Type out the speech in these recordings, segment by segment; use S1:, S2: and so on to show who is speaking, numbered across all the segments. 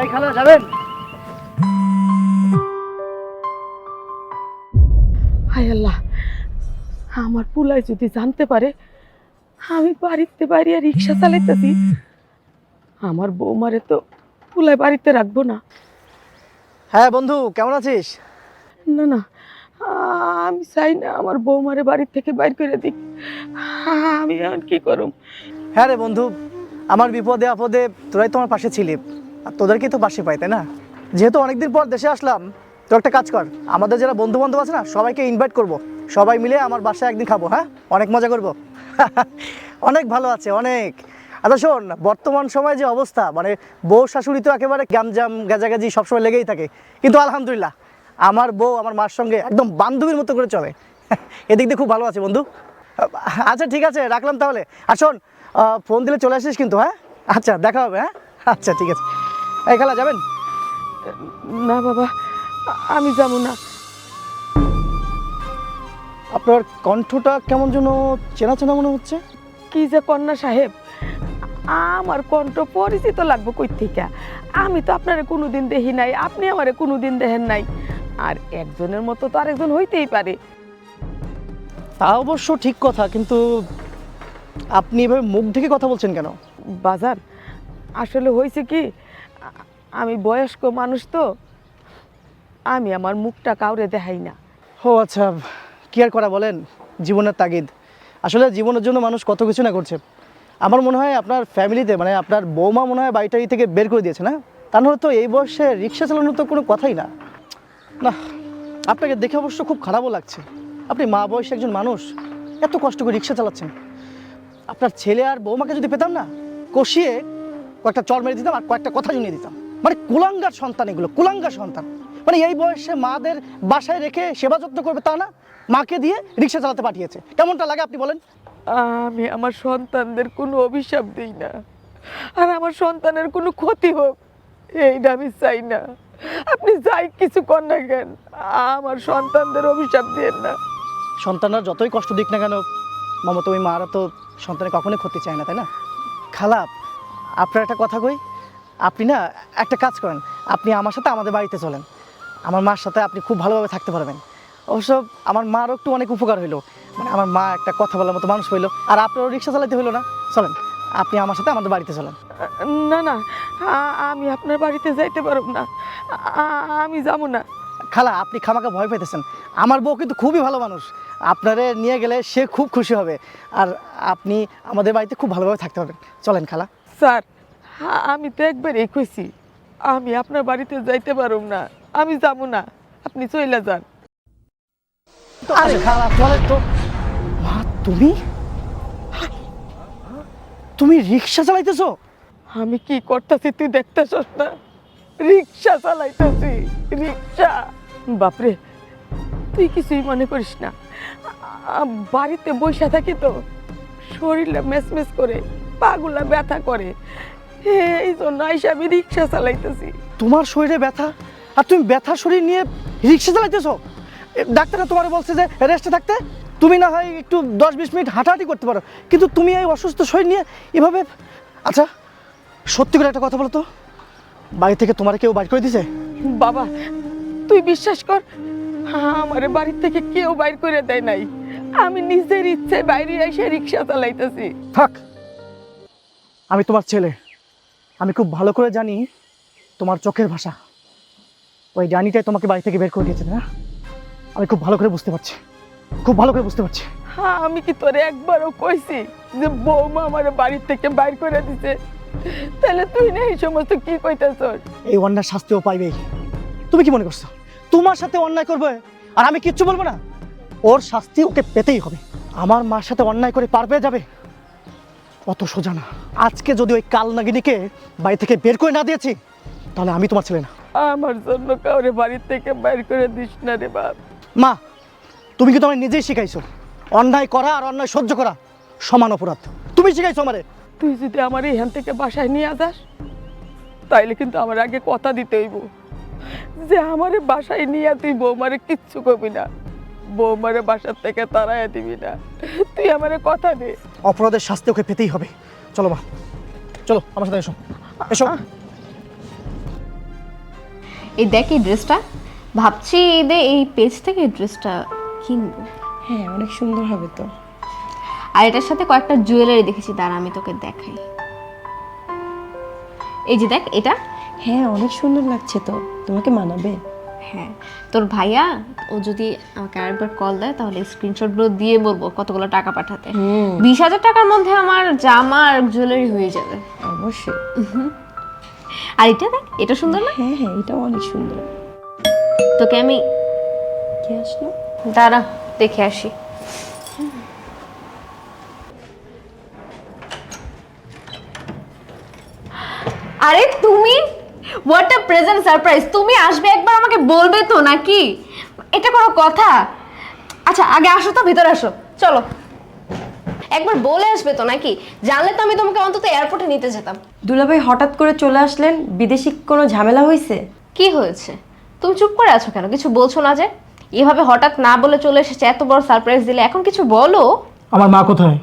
S1: এই খালা যাবেন?
S2: হায় আল্লাহ আমার পুলাই যদি জানতে পারে আমি বাড়িতে বাইরে রিক্সা চালাইতেছি। আমার বৌমারে তো পুলাই বাড়িতে রাখব না।
S1: হ্যাঁ বন্ধু কেমন আছিস?
S2: না না আমি চাই না আমার বৌমারে বাড়ি থেকে বাইর করে দিক। আমি এখন কি করুম?
S1: হ্যাঁ রে বন্ধু আমার বিপদে আপদে তোরাই তোমার পাশে ছিলি। আর তোদেরকেই তো বাসি পাই, তাই না? যেহেতু অনেকদিন পর দেশে আসলাম, তো একটা কাজ কর। আমাদের যারা বন্ধু বান্ধব আছে না, সবাইকে ইনভাইট করব। সবাই মিলে আমার বাসায় একদিন খাব হ্যাঁ? অনেক মজা করব। অনেক ভালো আছে, অনেক। আচ্ছা শোন, বর্তমান সময়ে যে অবস্থা মানে বউ শাশুড়ি তো একেবারে গ্যামজাম গাজাগাজি সবসময় লেগেই থাকে। কিন্তু আলহামদুলিল্লাহ, আমার বউ আমার মার সঙ্গে একদম বান্ধবীর মতো করে চলে। এদিক দিয়ে খুব ভালো আছে, বন্ধু। আচ্ছা ঠিক আছে, রাখলাম তাহলে। আর শোন ফোন দিলে চলে আসিস কিন্তু হ্যাঁ? আচ্ছা দেখা হবে হ্যাঁ? আচ্ছা ঠিক আছে। এই খেলা যাবেন?
S2: না বাবা আমি যাব না।
S1: আপনার কণ্ঠটা কেমন যেন চেনা চেনা মনে হচ্ছে।
S2: কি যে কন্যা সাহেব আমার কণ্ঠ পরিচিত লাগবো কই থেকে আমি তো আপনারে কোনোদিন দেখি নাই আপনি আমারে কোনোদিন দেখেন নাই। আর একজনের মতো তো আরেকজন হইতেই পারে।
S1: তা অবশ্য ঠিক কথা কিন্তু আপনি এভাবে মুখ থেকে কথা বলছেন কেন?
S2: বাজার আসলে হয়েছে কি আমি বয়স্ক মানুষ তো, আমি আমার মুখটা কাউরে দেখাই না।
S1: ও আচ্ছা কি আর করা বলেন? জীবনের তাগিদ। আসলে জীবনের জন্য মানুষ কত কিছু না করছে। আমার মনে হয় আপনার ফ্যামিলিতে মানে আপনার বৌমা মনে হয় বাড়িটারি থেকে বের করে দিয়েছে না? তা নাহলে তো এই বয়সে রিক্সা চালানোর তো কোনো কথাই না। না, আপনাকে দেখে অবশ্য খুব খারাপও লাগছে। আপনি মা বয়সে একজন মানুষ, এত কষ্ট করে রিক্সা চালাচ্ছেন। আপনার ছেলে আর বৌমাকে যদি পেতাম না, কষিয়ে কয়েকটা চর মেরে দিতাম আর কয়েকটা কথা শুনিয়ে দিতাম। মানে কুলাঙ্গার সন্তান এগুলো কুলাঙ্গার সন্তান। মানে এই বয়সে মাদের বাসায় রেখে সেবা যত্ন করবে তা না মাকে দিয়ে রিক্সা চালাতে পাঠিয়েছে। কেমনটা লাগে আপনি বলেন?
S2: আমি আমার সন্তানদের কোনো অভিশাপ দিই না। আর আমার সন্তানের কোনো ক্ষতি হোক এইটা আমি চাই না। আপনি যাই কিছু কর না কেন আমার সন্তানদের অভিশাপ দিয়েন না।
S1: সন্তানরা যতই কষ্ট দিক না কেন মমতা ওই মারা তো সন্তানের কখনোই ক্ষতি চায় না তাই না? খালা আপনার একটা কথা কই? আপনি না একটা কাজ করেন। আপনি আমার সাথে আমাদের বাড়িতে চলেন। আমার মার সাথে আপনি খুব ভালোভাবে থাকতে পারবেন। অবশ্য আমার মারও একটু অনেক উপকার হইল। মানে আমার মা একটা কথা বলার মতো মানুষ হইল। আর আপনারও রিক্সা চালাতে হইল না? চলেন আপনি আমার সাথে আমাদের বাড়িতে চলেন।
S2: না না আমি আপনার বাড়িতে যাইতে পারব না। আমি যাব না।
S1: খালা আপনি খামাকে ভয় পেতেছেন আমার বউ কিন্তু খুবই ভালো মানুষ। আপনারে নিয়ে গেলে সে খুব খুশি হবে। আর আপনি আমাদের বাড়িতে খুব ভালোভাবে থাকতে পারবেন। চলেন খালা।
S2: স্যার আ- আমি তো একবারই খুশি আমি আপনার বাড়িতে যাইতে পারব না আমি যাব না আপনি চইলা যান।
S1: আরে তো। মা তুমি? তুমি রিক্সা চালাইতেছো?
S2: আমি কি করতেছি তুই দেখতেছস না? রিক্সা চালাইতেছি রিক্সা। বাপরে তুই কিছুই মনে করিস না। বাড়িতে বসে থাকি তো শরীরটা মেসমেস করে। পাগুলা ব্যথা করে। এই জন্য আইসা আমি রিক্সা চালাইতেছি।
S1: তোমার শরীরে ব্যথা? আর তুমি ব্যথা শরীর নিয়ে রিক্সা চালাইতেছো? ডাক্তাররা তোমার বলছে যে রেস্টে থাকতে। তুমি না হয় একটু দশ বিশ মিনিট হাঁটাহাঁটি করতে পারো। কিন্তু তুমি এই অসুস্থ শরীর নিয়ে এভাবে আচ্ছা সত্যি করে একটা কথা বলো তো। বাড়ি থেকে তোমার কেউ বাইর করে দিছে?
S2: বাবা তুই বিশ্বাস কর আমার বাড়ির থেকে কেউ বাইর করে দেয় নাই। আমি নিজের ইচ্ছে বাইরে এসে রিক্সা চালাইতেছি।
S1: থাক আমি তোমার ছেলে। আমি খুব ভালো করে জানি তোমার চোখের ভাষা। ওই জানিটাই তোমাকে বাড়ি থেকে বের করে দিয়েছে না? আমি খুব ভালো করে বুঝতে পারছি। খুব ভালো করে বুঝতে পারছি।
S2: হ্যাঁ আমি কি তোরে একবারও কইছি যে বৌমা আমার বাড়ির থেকে বাইর করে দিছে? তাহলে তুই না এই সমস্ত কি কইতেছ
S1: এই অন্যায় শাস্তিও পাইবেই। তুমি কি মনে করছ? তোমার সাথে অন্যায় করবে আর আমি কিচ্ছু বলব না? ওর শাস্তি ওকে পেতেই হবে। আমার মার সাথে অন্যায় করে পার পেয়ে যাবে। অত সোজা না। আজকে যদি ওই কাল নাগিনীকে বাড়ি থেকে বের করে না দিয়েছি তাহলে আমি তোমার ছেলে না।
S2: আমার জন্য কাউরে বাড়ির থেকে বাইর করে দিস না রে বাপ।
S1: মা তুমি কিন্তু আমার নিজেই শিখাইছো। অন্যায় করা আর অন্যায় সহ্য করা সমান অপরাধ। তুমি শিখাইছো আমারে।
S2: তুই যদি আমার এখান থেকে বাসায় নিয়ে যাস তাইলে কিন্তু আমার আগে কথা দিতে হইব। যে আমারে বাসায় নিয়ে তুই বৌমারে কিচ্ছু কবি না। বৌমারে বাসার থেকে তাড়াইয়া দিবি না। তুই আমারে কথা দে।
S1: অপরাধের শাস্তি ওকে পেতেই হবে। চলো মা। চলো আমার সাথে এসো। এসো।
S3: এই দেখ এই ড্রেসটা। ভাবছি ঈদে এই পেজ থেকে এই ড্রেসটা কিনবো।
S2: হ্যাঁ অনেক সুন্দর হবে তো।
S3: আর এটার সাথে কয়েকটা জুয়েলারি দেখেছি দাঁড়া আমি তোকে দেখাই। এই যে দেখ এটা।
S2: হ্যাঁ অনেক সুন্দর লাগছে তো। তোমাকে মানাবে?
S3: হ্যাঁ তোর ভাইয়া ও যদি আমাকে আরেকবার কল দেয় তাহলে স্ক্রিনশটগুলো দিয়ে বলব কতগুলো টাকা পাঠাতে। বিশ হাজার টাকার মধ্যে আমার জামা আর জুয়েলারি হয়ে যাবে।
S2: অবশ্যই।
S3: আর এটা দেখ এটা সুন্দর না?
S2: হ্যাঁ হ্যাঁ এটাও অনেক সুন্দর।
S3: তোকে আমি
S2: কে আসলো?
S3: দাঁড়া দেখে আসি। আরে তুমি? হোয়াট আ প্রেজেন্ট সারপ্রাইজ তুমি আসবে একবার আমাকে বলবে তো নাকি? এটা কোনো কথা? আচ্ছা আগে আসো তো ভিতরে আসো। চলো। একবার বলে আসবে তো নাকি? জানলে তো আমি তোমাকে অন্তত এয়ারপোর্টে নিতে যেতাম।
S4: দুলাভাই হঠাৎ করে চলে আসলেন বিদেশি কোনো ঝামেলা হয়েছে
S3: কি হয়েছে? তুমি চুপ করে আছো কেন? কিছু বলছো না যে? এভাবে হঠাৎ না বলে চলে এসেছে এত বড় সারপ্রাইজ দিলে। এখন কিছু বলো।
S1: আমার মা কোথায়?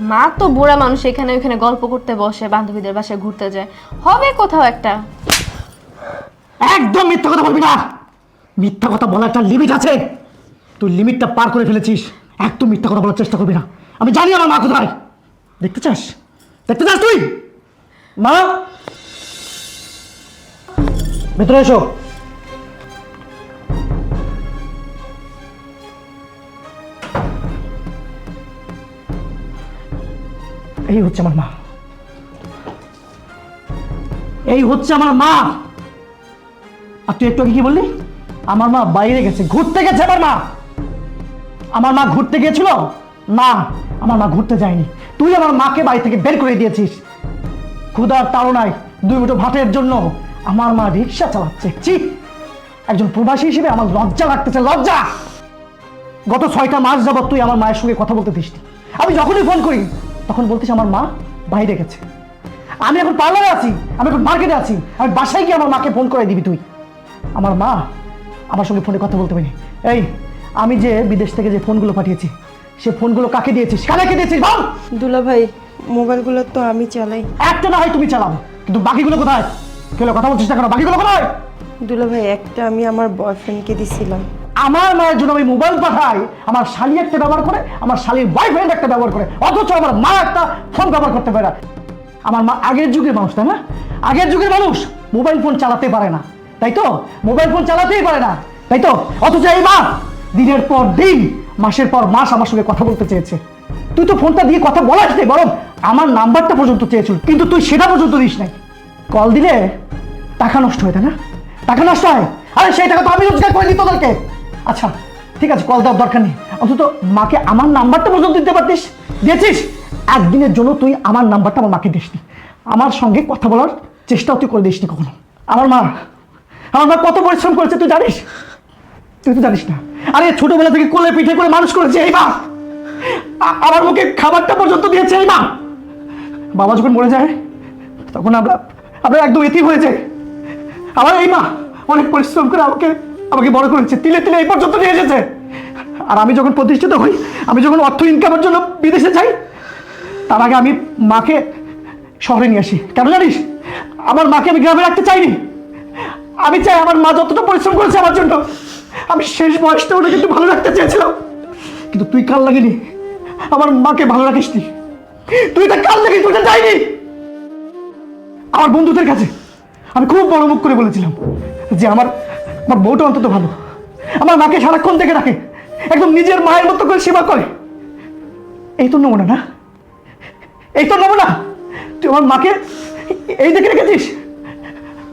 S3: মা তো বুড়া মানুষ, এখানে ওখানে গল্প করতে বসে, বান্ধবীদের বাসায় ঘুরতে যায়। হবে কোথাও একটা।
S1: একদম মিথ্যা কথা বলবি না। মিথ্যা কথা বলার একটা লিমিট আছে। তুই লিমিটটা পার করে ফেলেছিস। একদম মিথ্যা কথা বলার চেষ্টা করবি না। আমি জানি আমার মা কোথায়। দেখতে চাস? দেখতে চাস তুই? মা? ভেতরে এসো। এই হচ্ছে আমার মা। এই হচ্ছে আমার মা। আর তুই একটু কি বললি? আমার মা বাইরে গেছে, ঘুরতে গেছে আমার মা। আমার মা ঘুরতে গিয়েছিল? না, আমার মা ঘুরতে যায়নি। তুই আমার মাকে বাড়ি থেকে বের করে দিয়েছিস। ক্ষুধার তাড়নায় দুই মুঠো ভাতের জন্য আমার মা রিক্সা চালাচ্ছে। ছি! একজন প্রবাসী হিসেবে আমার লজ্জা লাগতেছে, লজ্জা! গত ছয়টা মাস যাবত তুই আমার মায়ের সঙ্গে কথা বলতে দিস আমি যখনই ফোন করি তখন বলতিস আমার মা বাইরে গেছে। আমি এখন পার্লারে আছি আমি এখন মার্কেটে আছি আমি বাসায় গিয়ে আমার মাকে ফোন করে দিবি তুই। আমার মা আমার সঙ্গে ফোনে কথা বলতে পারিনি। এই আমি যে বিদেশ থেকে যে ফোনগুলো পাঠিয়েছি সে ফোনগুলো কাকে দিয়েছিস? কাকে দিয়েছিস বল?
S4: দুলা ভাই মোবাইলগুলো তো আমি চালাই।
S1: একটা না হয় তুমি চালাও কিন্তু বাকিগুলো কোথায়? কেউ কথা বলছিস না কেন? বাকিগুলো কোথায়?
S4: দুলা ভাই একটা আমি আমার বয়ফ্রেন্ডকে দিছিলাম।
S1: আমার মায়ের জন্য আমি মোবাইল পাঠাই, আমার শালি একটা ব্যবহার করে, আমার শালির বয়ফ্রেন্ড একটা ব্যবহার করে, অথচ আমার মা একটা ফোন ব্যবহার করতে পারে আমার মা আগের যুগের মানুষ, তাই না? আগের যুগের মানুষ মোবাইল ফোন চালাতে পারে না, তাই তো? মোবাইল ফোন চালাতেই পারে না, তাই তো? অথচ এই মা দিনের পর দিন, মাসের পর মাস আমার সঙ্গে কথা বলতে চেয়েছে। তুই তো ফোনটা দিয়ে কথা বলাস নি বরং আমার নাম্বারটা পর্যন্ত চেয়েছিল, কিন্তু তুই সেটা পর্যন্ত দিস নাই। কল দিলে টাকা নষ্ট হয়, তাই না? টাকা নষ্ট হয়? আরে সেই টাকা তো আমি রোজগার করে দিই তোদেরকে। আচ্ছা ঠিক আছে কল দেওয়ার দরকার নেই। অন্তত মাকে আমার নাম্বারটা পর্যন্ত দিতে পারতিস? দিয়েছিস? একদিনের জন্য তুই আমার নাম্বারটা আমার মাকে দিসনি। আমার সঙ্গে কথা বলার চেষ্টাও তুই করে দিসনি কখনো। আমার মা আমার মা কত পরিশ্রম করেছে, তুই জানিস? তুই তো জানিস না। আরে, ছোটবেলা থেকে কোলে পিঠে করে মানুষ করেছে এই মা। আমার মুখে খাবারটা পর্যন্ত দিয়েছে এই মা। বাবা যখন মরে যায়, তখন আমরা আমরা একদম এতি হয়ে যাই। আমার এই মা অনেক পরিশ্রম করে আমাকে আমাকে বড় করেছে, তিলে তিলে এই পর্যন্ত নিয়ে এসেছে। আর আমি যখন প্রতিষ্ঠিত হই, আমি যখন অর্থ ইনকামের জন্য বিদেশে যাই, তার আগে আমি মাকে শহরে নিয়ে আসি। কেন জানিস? আমার মাকে আমি গ্রামে রাখতে চাইনি। আমি চাই আমার মা যতটা পরিশ্রম করেছে আমার জন্য, আমি শেষ বয়সটা ওটা কিন্তু ভালো রাখতে চেয়েছিলাম। কিন্তু তুই কাল লাগিনি আমার মাকে ভালো রাখিসনি তুই এটা কাল লাগিস তুই যাইনি। আমার বন্ধুদের কাছে আমি খুব বড় মুখ করে বলেছিলাম যে আমার আমার বউটা অন্তত ভালো। আমার মাকে সারাক্ষণ দেখে রাখে। একদম নিজের মায়ের মতো করে সেবা করে। এই তো নমুনা না? এই তো নমুনা? তুই আমার মাকে এই দেখে রেখেছিস?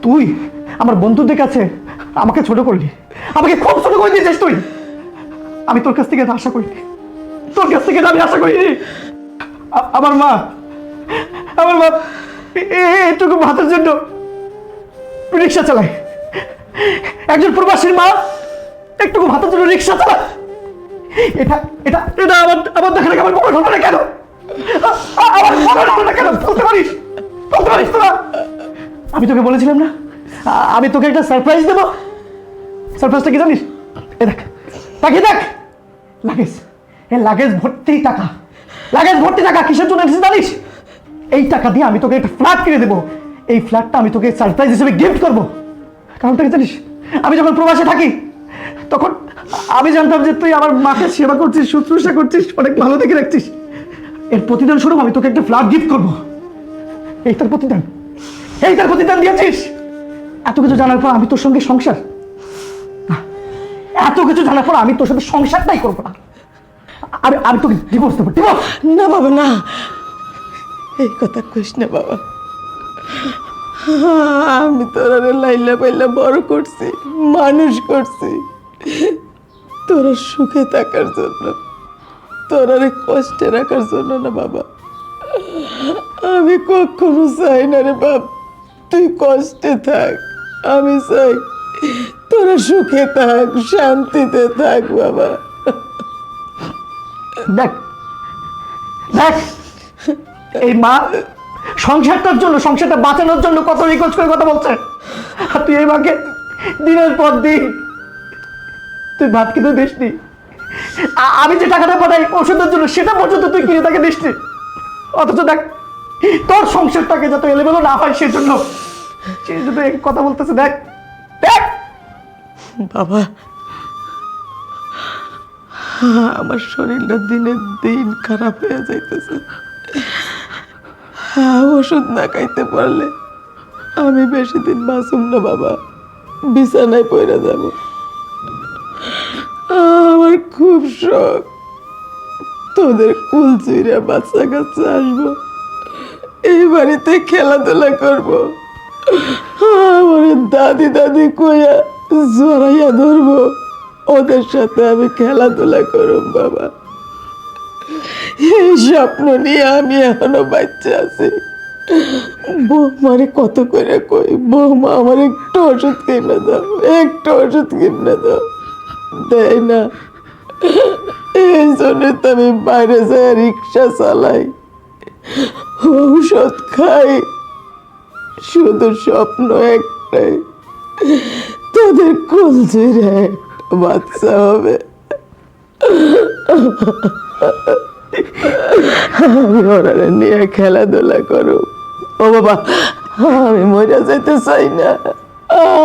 S1: তুই আমার বন্ধুদের কাছে আমাকে ছোট করলি। আমাকে খুব ছোট করে দিয়েছিস তুই। আমি তোর কাছ থেকে আশা করিনি। তোর কাছ থেকে আমি আশা করিনি। আমার মা আমার মা এটুকু ভাতের জন্য রিক্সা চালায়। একজন প্রবাসীর মা একটুকু ভাতের জন্য রিক্সা চালা এটা এটা এটা আমার আমার দেখা আমার বড় ঘটনা কেন? আমার ঘটনা কেন? বলতে পারিস? বলতে পারিস তোরা আমি তোকে বলেছিলাম না? আমি তোকে একটা সারপ্রাইজ দেবো। সারপ্রাইজটা কি জানিস? এ দেখ তাকে দেখ। লাগেজ, এ লাগেজ ভর্তি টাকা। লাগেজ ভর্তি টাকা কিসের জন্য এনেছিস জানিস? এই টাকা দিয়ে আমি তোকে একটা ফ্ল্যাট কিনে দেবো। এই ফ্ল্যাটটা আমি তোকে সারপ্রাইজ হিসেবে গিফট করব। কারণটা কি জানিস? আমি যখন প্রবাসে থাকি, তখন আমি জানতাম যে তুই আমার মাকে সেবা করছিস, শুশ্রূষা করছিস, অনেক ভালো দেখে রাখছিস। এর প্রতিদান স্বরূপ আমি তোকে একটা ফ্ল্যাট গিফট করব। এই তার প্রতিদান। এই তার প্রতিদান দিয়েছিস। এত কিছু জানার পর আমি তোর সঙ্গে সংসার। এত কিছু জানার পর আমি তোর সাথে সংসারটাই করব না। আমি আমি তোকে ডিভোর্স দেবো ডিভোর্স
S2: না বাবা, না। এই কথা কইস না বাবা। আমি তোরা লাইলা পাইলা বড় করছি, মানুষ করছি। তোরা সুখে থাকার জন্য, তোরা কষ্টে রাখার জন্য না বাবা। আমি কখনো চাই না রে বাপ, তুই কষ্টে থাক, আমি চাই তোরা সুখে থাক, শান্তিতে থাক বাবা।
S1: দেখ দেখ, এই মা সংসারটার জন্য, সংসারটা বাঁচানোর জন্য কত রিকোয়েস্ট করে কথা বলছে? আর তুই এই মাকে দিনের পর দিন তুই ভাত খেতে দিসনি। আমি যে টাকাটা পাঠাই ওষুধের জন্য, সেটা পর্যন্ত তুই কিনে তাকে দিসনি। অথচ দেখ, তোর সংসারটাকে যাতে এলেবেলো না হয়, সেজন্য সেই জন্য কথা বলতেছে, দেখ দেখ।
S2: বাবা, আমার শরীরটা দিনের দিন খারাপ হয়ে যাইতেছে। ওষুধ না খাইতে পারলে আমি বেশি দিন বাঁচুম না, বাবা। বিছানায় পড়ে যাব। আমার খুব শখ। তোদের কুল চুইরা বাচ্চা কাচ্চা আসব। এই বাড়িতে খেলাধুলা করব। আমার দাদি দাদি কইয়া জড়াইয়া ধরবো। ওদের সাথে আমি খেলাধুলা করব বাবা। এই স্বপ্ন নিয়ে আমি এখনও বাচ্চা আছি। বৌমারে কত করে কই? বৌমা আমার একটু ওষুধ কিনে দাও, একটু ওষুধ কিনে দাও। দেয় না। এই জন্য তো আমি বাইরে যাই রিক্সা চালাই। ঔষধ খাই। শুধু স্বপ্ন একটাই, তোদের কলজিরে একটা বাচ্চা হবে। ওরা নিয়ে খেলাধুলা করো ও বাবা, আমি মরে যেতে চাই না।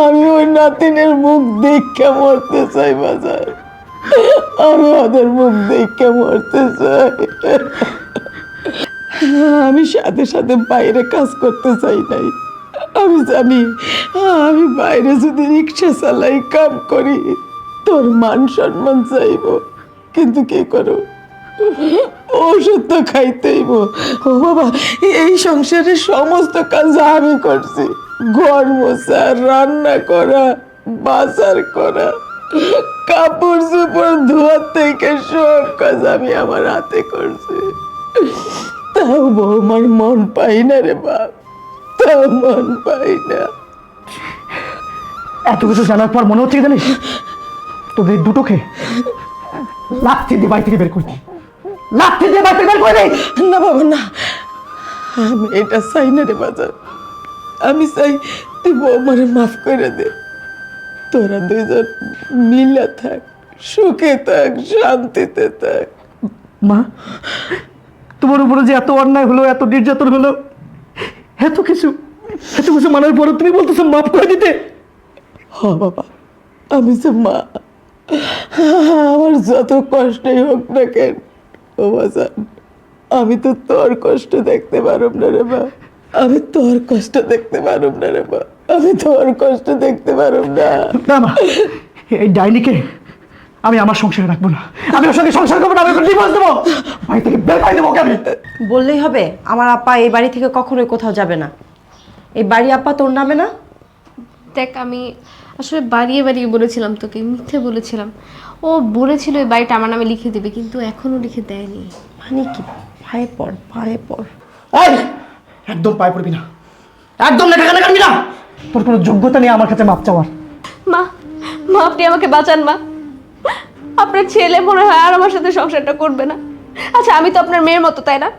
S2: আমি ওই নাতিনের মুখ দেখে মরতে চাই, বাজার। আমি ওদের মুখ দেখে মরতে চাই। আমি সাথে সাথে বাইরে কাজ করতে চাই নাই। আমি জানি, আমি বাইরে যদি রিক্সা চালাই কাম করি, তোর মান সম্মান চাইব। কিন্তু কি করো? ওষুধ তো খাইতেইব ও বাবা, এই সংসারের সমস্ত কাজ আমি করছি। ঘর মোছা, রান্না করা, বাজার করা, কাপড় চোপড় ধোয়ার থেকে সব কাজ আমি আমার হাতে করছি। তাও বৌমার মন পাই না রে বাপ তাও মন পাই না।
S1: এত কিছু জানার পর মনে হচ্ছে কি জানিস? তোদের দুটোকে লাথি দিয়ে বাড়ি থেকে বের করে লাথি দিয়ে থেকে বের করে
S2: না বাবা না। আমি এটা চাই না রে বাজার। আমি চাই তুই বৌমারে মাফ করে দে। তোরা দুইজন মিলে থাক সুখে থাক শান্তিতে থাক।
S1: মা তোমার উপরে যে এত অন্যায় হলো এত নির্যাতন হলো এত কিছু এত কিছু মানার পরে তুমি বলতেছো মাফ করে দিতে?
S2: হ বাবা আমি যে মা আমার যত কষ্টই হোক না কেন ও বাজান আমি তো তোর কষ্ট দেখতে পারব না রে মা। আমি তোর কষ্ট দেখতে পারব না রে বা আমি তোর কষ্ট দেখতে পারব না।
S1: না মা এই ডাইনিকে আমি আমার সংসারে রাখব না। আমি ওর সঙ্গে সংসার করব না আমি ডিভোর্স দেবো। বাড়ি থেকে বের করে দেবো ওকে আমি।
S4: বললেই হবে আমার আপা এই বাড়ি থেকে কখনোই কোথাও যাবে না। এই বাড়ি আপা তোর নামে না?
S3: দেখ আমি আসলে বাড়িয়ে বাড়িয়ে বলেছিলাম তোকে মিথ্যে বলেছিলাম। ও বলেছিল এই বাড়িটা আমার নামে লিখে দেবে কিন্তু এখনও লিখে দেয়নি।
S4: মানে কি? পায়ে পড় পায়ে পড়।
S1: এই! একদম পায়ে পড়বি না। একদম লেখা কানে কাটবি না। তোর কোনো যোগ্যতা নেই আমার কাছে মাপ চাওয়ার।
S3: মা মা আপনি আমাকে বাঁচান মা। আপনার ছেলে মনে হয় আর আমার সাথে সংসারটা করবে না। আচ্ছা আমি তো আপনার মেয়ের মতো তাই না?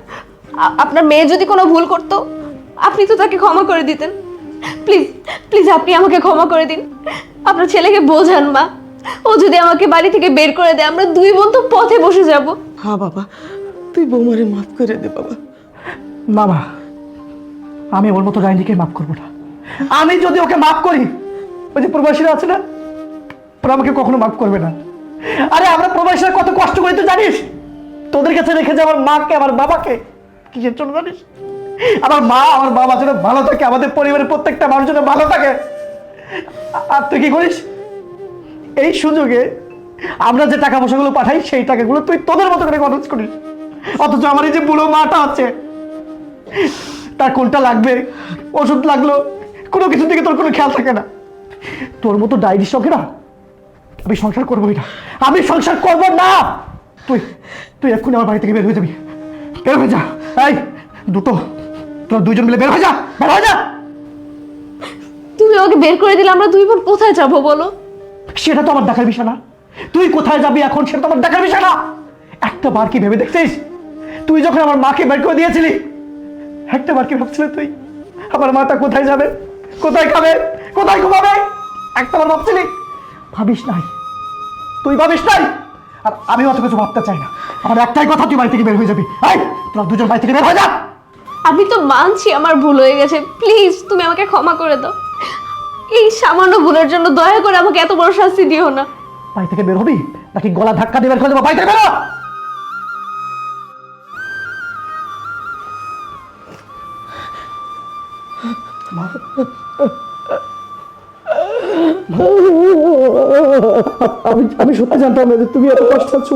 S3: আপনার মেয়ে যদি কোনো ভুল করতো আপনি তো তাকে ক্ষমা করে দিতেন। প্লিজ প্লিজ আপনি আমাকে ক্ষমা করে দিন। আপনার ছেলেকে বোঝান মা। ও যদি আমাকে বাড়ি থেকে বের করে দেয় আমরা দুই বোন তো পথে বসে যাব।
S2: হ্যাঁ বাবা তুই বৌমারে মাফ করে দে বাবা।
S1: বাবা আমি ওর মতো ডাইনিকে মাফ করব না। আমি যদি ওকে মাফ করি ওই যে প্রবাসীরা আছে না ওরা আমাকে কখনো মাফ করবে না। আরে আমরা প্রবাসীরা কত কষ্ট করি তুই জানিস? তোদের কাছে রেখেছে আমার মাকে আমার বাবাকে কিসের জন্য জানিস? আমার মা আমার বাবা যেন ভালো থাকে আমাদের পরিবারের প্রত্যেকটা মানুষ যেন ভালো থাকে। আর তুই কি করিস? এই সুযোগে আমরা যে টাকা পয়সাগুলো পাঠাই, সেই টাকাগুলো তুই তোদের মতো করে খরচ করিস। অথচ আমার এই যে বুড়ো মাটা আছে, তার কোনটা লাগবে, ওষুধ লাগল, কোনো কিছু দিকে তোর কোনো খেয়াল থাকে না। তোর মতো ডায়েরি শখেরা, আমি সংসার করবোই না। আমি সংসার করব না! তুই তুই এক্ষুনি আমার বাড়ি থেকে বের হয়ে যাবি। বের হয়ে যা। এই, দুটো, তোর দুইজন মিলে বের হয়ে যা, বের হয়ে যা।
S3: তুমি আমাকে বের করে দিলে আমরা দুই বোন কোথায় যাব বলো?
S1: সেটা তো আমার দেখার বিষয় না। তুই কোথায় যাবি এখন সেটা তো আমার দেখার বিষয় না। একটা বার কি ভেবে দেখছিস? তুই যখন আমার মাকে বের করে দিয়েছিলি, একটা বার কি ভাবছিলি তুই? আমার মাটা কোথায় যাবে? কোথায় খাবে? কোথায় ঘুমাবে? একটা বার ভাবছিলি? ভাবিস নাই। তুই ভাবিস নাই? আর আমি অত কিছু ভাবতে চাই না। আমার একটাই কথা, তুই বাড়ি থেকে বের হয়ে যাবি। এই, তোরা দুজন বাড়ি থেকে বের হয়ে যা।
S3: আমি তো মানছি আমার ভুল হয়ে গেছে। প্লিজ, তুমি আমাকে ক্ষমা করে দাও। এই সামান্য ভুলের জন্য দয়া করে আমাকে এত বড় শাস্তি দিও না।
S1: বাড়ি থেকে বের হবি? নাকি গলা ধাক্কা দিয়ে বের করে দেবো? বাড়ি থেকে বেরো! আমি আমি সত্যি জানতাম না যে তুমি এত কষ্ট আছো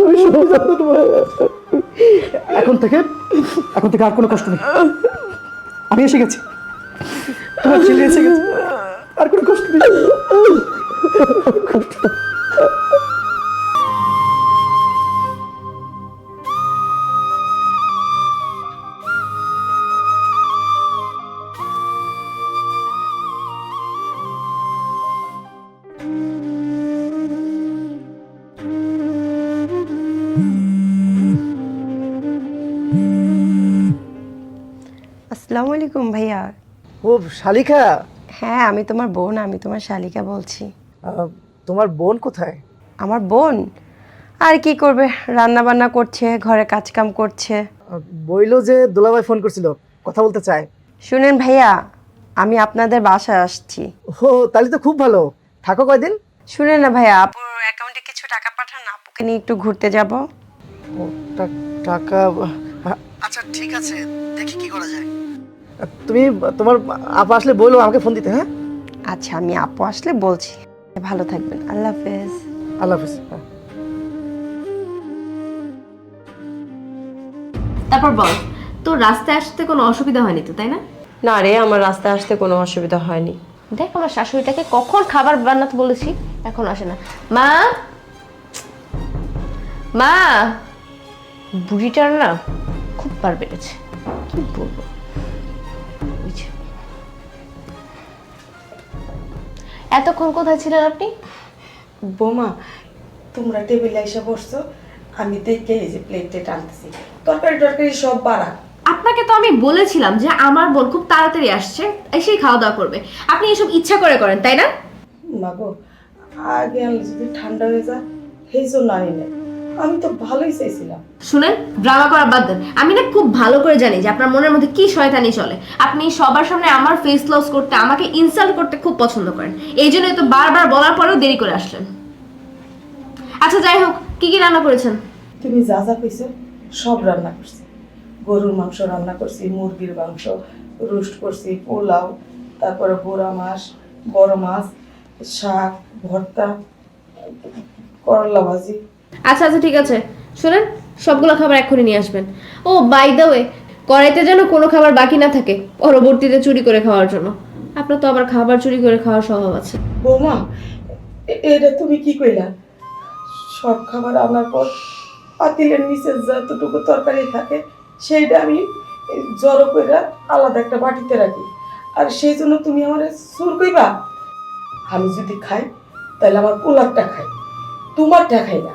S1: আমি সত্যি জানতাম না। এখন থেকে এখন থেকে আর কোনো কষ্ট নেই। আমি এসে গেছি। তোমার ছেলে এসে গেছে আর কোনো কষ্ট নেই
S4: আসসালামু আলাইকুম ভাইয়া
S1: ও শালিকা?
S4: হ্যাঁ আমি তোমার বোন আমি তোমার শালিকা বলছি।
S1: তোমার বোন কোথায়?
S4: আমার বোন? আর কি করবে? রান্না বান্না করছে ঘরে কাজ কাম করছে
S1: বইলো যে দুলাভাই ফোন করছিল কথা বলতে চায়।
S4: শুনেন ভাইয়া আমি আপনাদের বাসায় আসছি।
S1: ও তাহলে তো খুব ভালো। থাকো কয়দিন।
S4: শুনেন না ভাইয়া আপুর অ্যাকাউন্টে কিছু টাকা পাঠান আপুকে নিয়ে একটু ঘুরতে যাব।
S1: ও টাকা আচ্ছা ঠিক আছে দেখি কি করা যায়। তুমি তোমার আপা আসলে বলো আমাকে ফোন দিতে হ্যাঁ?
S4: আচ্ছা আমি আপু আসলে বলছি। ভালো থাকবেন আল্লাহ হাফেজ।
S1: আল্লাহ হাফিজ হ্যাঁ।
S3: তারপর বল তোর রাস্তায় আসতে কোনো অসুবিধা হয়নি তো তাই না?
S4: না রে আমার রাস্তায় আসতে কোনো অসুবিধা হয়নি।
S3: দেখ আমার শাশুড়িটাকে কখন খাবার বানাতে বলেছি এখন আসে না। মা! মা! বুড়িটার না খুব বার বেড়েছে কি বলব? এতক্ষণ কোথায় ছিলেন আপনি?
S5: বোমা তোমরা টেবিলে এসে বসছো আমি দেখে এই যে প্লেটে টানতেছি। তরকারি টরকারি সব বাড়া।
S3: আপনাকে তো আমি বলেছিলাম যে আমার বোন খুব তাড়াতাড়ি আসছে এসেই খাওয়া দাওয়া করবে। আপনি এসব ইচ্ছা করে করেন তাই না?
S5: মাগো আগে আমি যদি ঠান্ডা হয়ে যায় সেই জন্য আনি নাই। আমি তো ভালোই চাইছিলাম।
S3: শুনেন ড্রামা করা বাদ দেন। আমি না খুব ভালো করে জানি যে আপনার মনের মধ্যে কি শয়তানি চলে। আপনি সবার সামনে আমার ফেস লস করতে আমাকে ইনসাল্ট করতে খুব পছন্দ করেন। এই জন্যই তো বারবার বলার পরেও দেরি করে আসলেন। আচ্ছা যাই হোক কি কি রান্না করেছেন?
S5: তুমি যা যা কইছো সব রান্না করছি। গরুর মাংস রান্না করছি মুরগির মাংস রোস্ট করছি পোলাও তারপরে বোরা মাছ বড় মাছ শাক ভর্তা করলা ভাজি।
S3: আচ্ছা আচ্ছা ঠিক আছে। শোনেন, সবগুলো খাবার এক্ষুনি নিয়ে আসবেন। ও বাই দ্য ওয়ে কড়াইতে যেন কোনো খাবার বাকি না থাকে পরবর্তীতে চুরি করে খাওয়ার জন্য। আপনার তো আবার খাবার চুরি করে খাওয়ার স্বভাব আছে।
S5: বৌমা এটা তুমি কি কইলা? সব খাবার আনার পর পাতিলের নিচে যতটুকু তরকারি থাকে, সেইটা আমি জড়ো করে আলাদা একটা বাটিতে রাখি। আর সেই জন্য তুমি আমার সুর কইবা? আমি যদি খাই তাহলে আমার পোলারটা খাই। তোমারটা খাই না।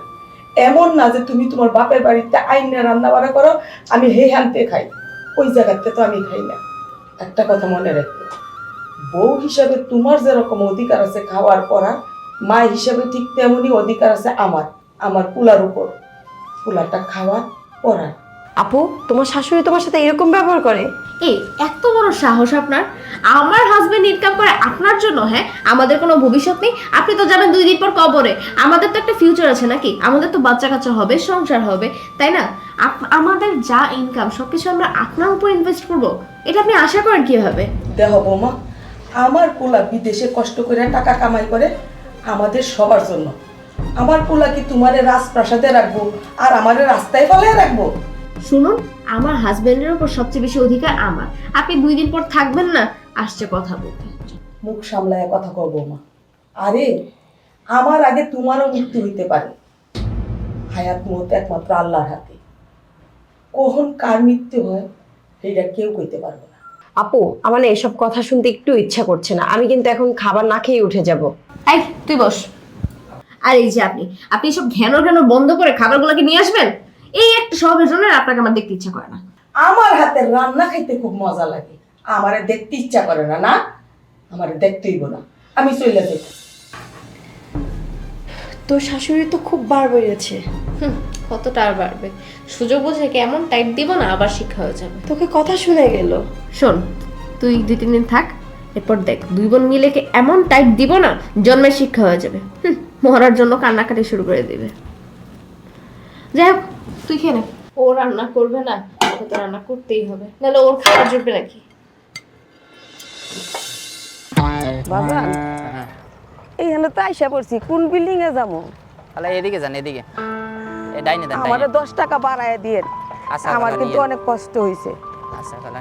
S5: এমন না যে তুমি তোমার বাপের বাড়িতে আইনে রান্না বাড়া করো, আমি হে হানতে খাই। ওই জায়গাতে তো আমি খাই না। একটা কথা মনে রাখবে বউ হিসাবে তোমার যেরকম অধিকার আছে খাওয়ার পরা, মা হিসাবে ঠিক তেমনই অধিকার আছে আমার আমার কুলার উপর। কুলারটা খাওয়ার পড়া
S4: আপু তোমার শাশুড়ি তোমার সাথে এরকম ব্যবহার করে?
S3: এই এত বড় সাহস আপনার। আমার হাজবেন্ড ইনকাম করে আপনার জন্য হ্যাঁ? আমাদের কোনো ভবিষ্যৎ নেই। আপনি তো যাবেন দুই দিন পর কবরে। আমাদের তো একটা ফিউচার আছে নাকি? আমাদের তো বাচ্চা কাচ্চা হবে সংসার হবে তাই না? আপ- আমাদের যা ইনকাম সবকিছু আমরা আপনার উপর ইনভেস্ট করব। এটা আপনি আশা করেন কীভাবে?
S5: দেহ বৌমা আমার পোলা বিদেশে কষ্ট করে টাকা কামাই করে আমাদের সবার জন্য। আমার পোলা কি তোমারে রাজপ্রাসাদে রাখব? আর আমারে রাস্তায় ফেলে রাখব?
S3: শুনুন আমার হাজবেন্ডের উপর সবচেয়ে বেশি অধিকার আমার। আপনি দুই দিন পর থাকবেন না আসছে কথা বলতে।
S5: মুখ সামলায় কথা কব মা আরে আমার আগে তোমারও মৃত্যু হইতে পারে। হায়াত মত একমাত্র আল্লাহর হাতে। কখন কার মৃত্যু হয় এটা কেউ কইতে পারবে না।
S4: আপু আমার না এসব কথা শুনতে একটু ইচ্ছা করছে না। আমি কিন্তু এখন খাবার না খেয়ে উঠে যাব।
S3: এই তুই বস। আর এই যে আপনি আপনি সব ঘ্যানো ঘ্যানো বন্ধ করে খাবারগুলোকে নিয়ে আসবেন? এই একটা স্বভাবের জন্য আপনাকে আমার দেখতে ইচ্ছা করে না।
S5: আমার হাতের রান্না খাইতে খুব মজা লাগে। আমারে দেখতে ইচ্ছা করে না না? আমারে দেখতেইব না আমি চলে যাই।
S4: তোর শাশুড়ি তো খুব বার বেড়েছে
S3: কতটা আর বাড়বে? সুযোগ বুঝে কেমন টাইট দিব না আবার শিক্ষা হয়ে যাবে।
S4: তোকে কথা শুনে গেল।
S3: শোন তুই দুই তিন দিন থাক এরপর দেখ দুই বোন মিলে কে এমন টাইট দিব না জন্মের শিক্ষা হয়ে যাবে। হুম, মরার জন্য কান্নাকাটি শুরু করে দিবে। যাই হোক তুই খেয়ে নে। ও রান্না করবে না ওকে তো রান্না করতেই হবে। নাহলে ওর খাওয়া জুটবে নাকি?
S2: বাবা এইখানে তো আইসা পড়ছি কোন বিল্ডিং এ যাব?
S6: তাহলে এদিকে যান এদিকে। এ ডাইনে দেন
S2: আমারে টাকা বাড়ায় দিয়ে
S6: আচ্ছা,
S2: আমার কিন্তু অনেক কষ্ট হয়েছে
S6: আচ্ছা তাহলে